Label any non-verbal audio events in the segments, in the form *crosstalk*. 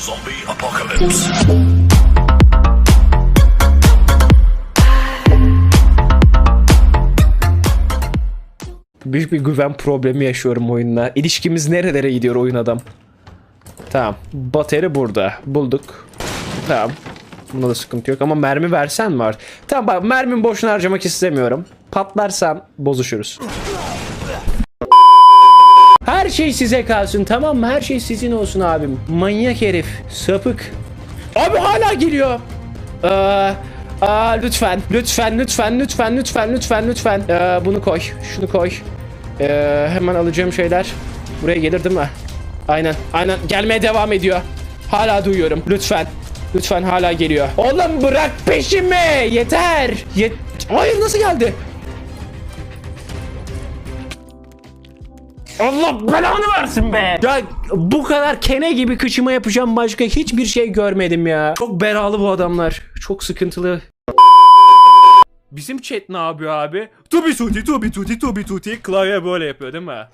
Zombie apocalypse. Büyük bir güven problemi yaşıyorum oyunla. İlişkimiz nerelere gidiyor oyun adam? Tamam. Bateri burada. Bulduk. Tamam. Bunda da sıkıntı yok ama mermi versen var. Tamam bak mermimi boşuna harcamak istemiyorum. Patlarsam bozuşuruz. Her şey size kalsın tamam mı? Her şey sizin olsun abim. Manyak herif. Sapık. Abi hala geliyor. Ee, aa, lütfen, lütfen, lütfen, lütfen, lütfen, lütfen, lütfen. Ee, bunu koy, şunu koy. Ee, hemen alacağım şeyler. Buraya gelir değil mi? Aynen, aynen. Gelmeye devam ediyor. Hala duyuyorum. Lütfen. Lütfen hala geliyor. Oğlum bırak peşimi. Yeter. Yet Hayır nasıl geldi? Allah belanı versin be. Ya bu kadar kene gibi kıçıma yapacağım başka hiçbir şey görmedim ya. Çok belalı bu adamlar. Çok sıkıntılı. Bizim chat ne yapıyor abi? Tubi tuti tubi tuti tubi tuti klavye böyle yapıyor değil mi?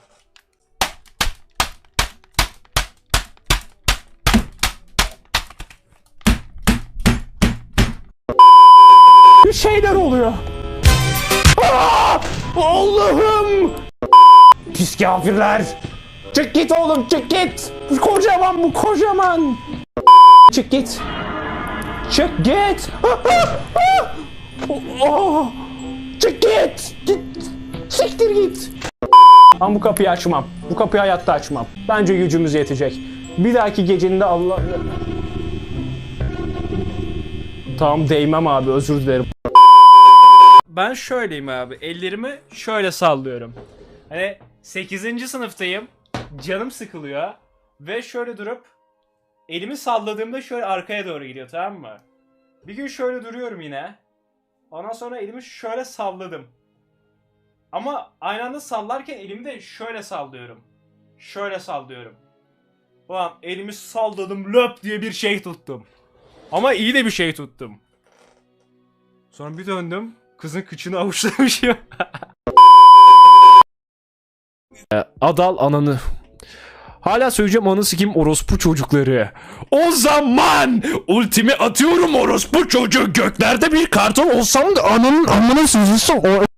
Bir şeyler oluyor. Aa! Allah'ım! Pis kafirler! Çık git oğlum çık git! Kocaman bu kocaman! Çık git! Çık git! *laughs* Oh! Çık git! Git! Siktir git! Ben bu kapıyı açmam. Bu kapıyı hayatta açmam. Bence gücümüz yetecek. Bir dahaki gecenin de Allah... Tamam değmem abi özür dilerim. Ben şöyleyim abi. Ellerimi şöyle sallıyorum. Hani 8. sınıftayım. Canım sıkılıyor. Ve şöyle durup elimi salladığımda şöyle arkaya doğru gidiyor tamam mı? Bir gün şöyle duruyorum yine. Ondan sonra elimi şöyle salladım. Ama aynı anda sallarken elimi de şöyle sallıyorum. Şöyle sallıyorum. Ulan elimi salladım löp diye bir şey tuttum. Ama iyi de bir şey tuttum. Sonra bir döndüm. Kızın kıçını *laughs* avuçlamışım. Adal ananı. Hala söyleyeceğim anı sikim orospu çocukları. O zaman ultimi atıyorum orospu çocuğu. Göklerde bir kartal olsam da ananın amına sızılsın. O